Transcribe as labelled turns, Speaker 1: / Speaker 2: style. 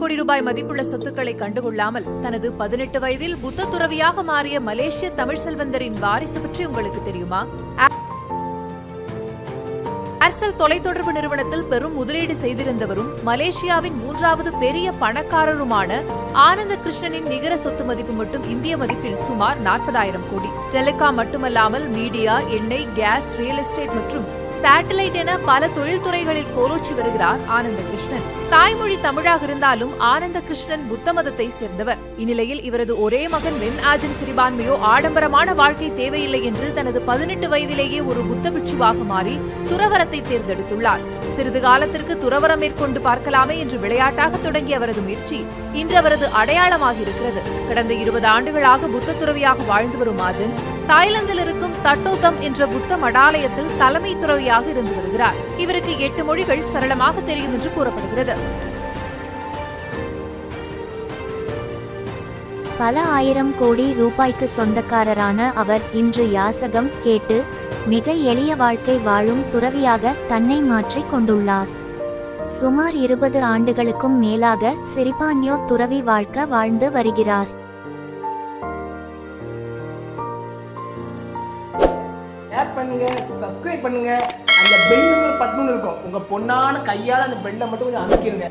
Speaker 1: கோடி ரூபாய் மதிப்புள்ள சொத்துக்களை கண்டுகொள்ளாமல் தனது பதினெட்டு வயதில் புத்த துறவியாக மாறிய மலேசிய தமிழ் செல்வந்தரின் வாரிசு பற்றி உங்களுக்கு தெரியுமா? ஏர்செல் தொலைத்தொடர்பு நிறுவனத்தில் பெரும் முதலீடு செய்திருந்தவரும் மலேசியாவின் மூன்றாவது பெரிய பணக்காரருமான ஆனந்த கிருஷ்ணனின் நிகர சொத்து மதிப்பு மட்டும் இந்திய மதிப்பில் சுமார் நாற்பதாயிரம் கோடி. டெலிகாம் மட்டுமல்லாமல் மீடியா எண்ணெய் கேஸ் ரியல் எஸ்டேட் மற்றும் சேட்டலைட் என பல தொழில்துறைகளில் கோலோச்சி வருகிறார் ஆனந்த கிருஷ்ணன் தாய்மொழி தமிழாக இருந்தாலும் ஆனந்த கிருஷ்ணன் புத்த மதத்தை சேர்ந்தவர். இந்நிலையில் இவரது ஒரே மகன் வென் ஆஜன் சிறுபான்மையோ ஆடம்பரமான வாழ்க்கை தேவையில்லை என்று தனது பதினெட்டு வயதிலேயே ஒரு புத்த பிட்சுவாக மாறி துறவரத்தை தேர்ந்தெடுத்துள்ளார். சிறிது காலத்திற்கு துறவரம் மேற்கொண்டு பார்க்கலாமே என்று விளையாட்டாக தொடங்கிய அவரது முயற்சி இன்று அவரது அடையாளமாக இருக்கிறது கடந்த இருபது ஆண்டுகளாக புத்த துறவியாக வாழ்ந்து வரும் மாஜன் தாய்லாந்தில் இருக்கும் தட்டோதம் என்ற புத்த மடாலயத்தில் தலைமை துறவியாக இருந்து வருகிறார். இவருக்கு எட்டு மொழிகள் சரளமாக தெரியும் என்று கூறப்படுகிறது.
Speaker 2: பல ஆயிரம் கோடி ரூபாய்க்கு சொந்தக்காரரான அவர் இன்று யாசகம் கேட்டு மிக எளிய வாழ்க்கை வாழும் துறவியாக தன்னை மாற்றிக் கொண்டுள்ளார். சுமார் இருபது ஆண்டுகளுக்கும் மேலாக சிரிபான்யோ துறவி வாழ்க்கை வாழ்ந்து வருகிறார்.
Speaker 3: பண்ணுங்க சப்ஸ்கிரைப் பண்ணுங்க. அந்த பெல்லுங்கிற பட்டன் இருக்கும். உங்க பொண்ணான கையால அந்த பெல்லை மட்டும் கொஞ்சம் அமைக்கிருங்க